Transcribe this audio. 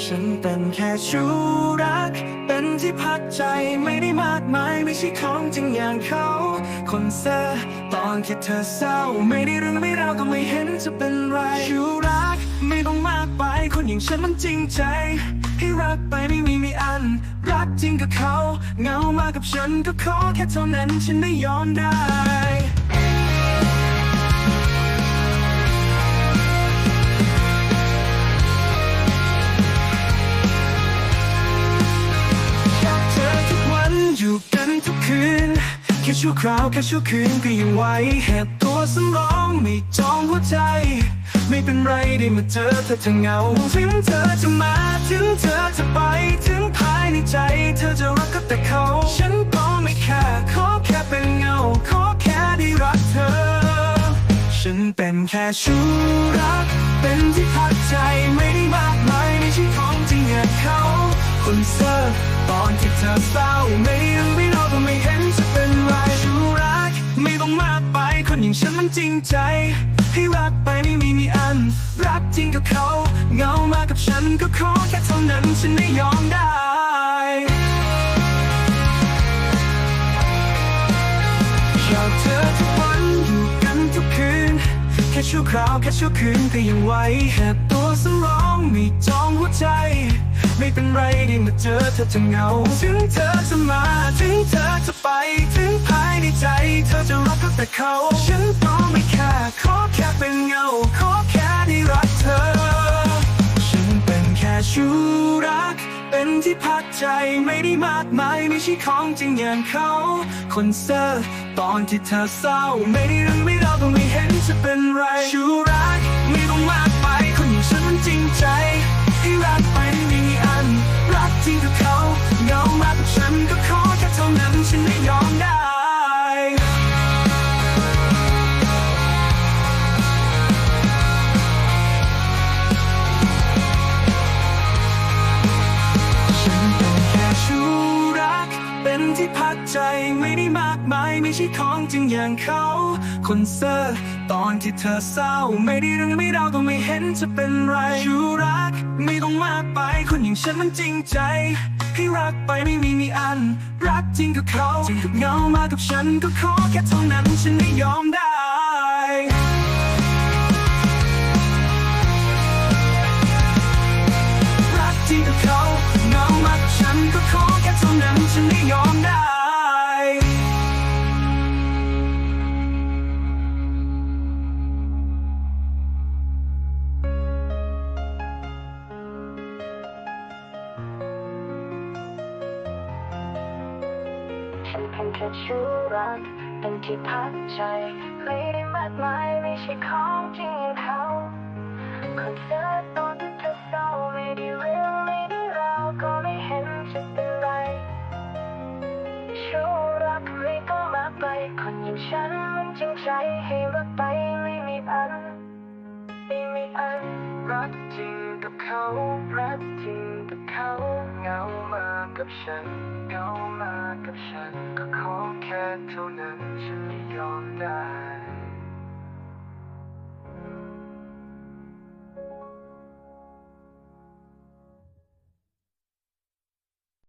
ฉันเป็นแค่ชู้รัก เป็นที่พักใจไม่ได้มากมายไม่ใช่ของจริงอย่างเขา คนเซอร์ตอนที่เธอเศร้า ไม่ได้เรื่องไม่ราวก็ไม่เห็นจะเป็นไรชู้รักไม่ต้องมากไปคนอย่างฉันมันจริงใจให้รักไปไม่มีไม่อัน รักจริงกับเขาเหงามากับฉันก็ขอแค่เท่านั้นฉันได้ย้อมได้ คืนแค่ชั่วคราวแค่ชั่วคืนก็ยังไหวแหบตัวสำรองไม่จองหัวใจ ไม่เป็นไรได้มาเจอเธอจะเหงาถึงเธอจะมาถึงเธอจะไปถึงภายในใจ เธอจะรักก็แต่เขา ฉันก็ไม่แค่ขอแค่เป็นเงาขอแค่ได้รักเธอ ฉันเป็นแค่ชู้รัก เป็นที่พักใจไม่ได้มากมายไม่ใช่ของจริงอย่าเขาคนเซอร์ตอนที่เธอเศร้าไม่ ฉันมันจริงใจ ให้รักไปไม่มีมีอัน รักจริงกับเขา เงามากับฉันก็ขอแค่เท่านั้นฉันไม่ยอมได้ชอบเธอทุกวันอยู่กันทุกคืน แค่ชั่วคราวแค่ชั่วคืนก็ยังไหวแหบตัวสำรองไม่จองหัวใจ ไม่เป็นไรได้มาเจอเธอจะเหงา ถึงเธอจะมา ใจเธอจะรักก็แต่เขา ฉันก็ไม่แค่ขอแค่เป็นเงา ขอแค่ได้รักเธอ ฉันเป็นแค่ชู้รัก เป็นที่พักใจไม่ได้มากมายไม่ใช่ของจริงอย่างเขา คนเซอร์ตอนที่เธอเศร้า ไม่ได้รังไม่ราวก็ไม่เห็นจะเป็นไรชู้รัก ที่พักใจไม่ได้มากมายไม่ใช่ของจริงอย่างเขาคนเซอร์ตอนที่เธอเศร้า ไม่ได้เรื่องไม่ราวก็ไม่เห็นจะเป็นไรชูรัก ไม่ต้องมากไปคนอย่างฉันมันจริงใจให้รักไปไม่มีมีอัน รักจริงกับเขาจริงกับเงามากับฉันก็ขอแค่เท่านั้นฉันไม่ยอมได้ ฉันเป็นแค่ชู้รักเป็นที่พักใจไม่ได้มากมายไม่ใช่ของจริงอย่างเขาคนเสื้อตอนที่เธอเศร้าไม่ได้เรื่องไม่ได้ราวก็ไม่เห็นจะเป็นไรชู้รักไม่ต้องมากไปคนอย่างฉันมันจริงใจให้รักไปไม่มีอันไม่มีอันรักจริงกับเขา กับฉันเหงามากับฉันก็ขอแค่เท่านั้นฉันไม่ยอมได้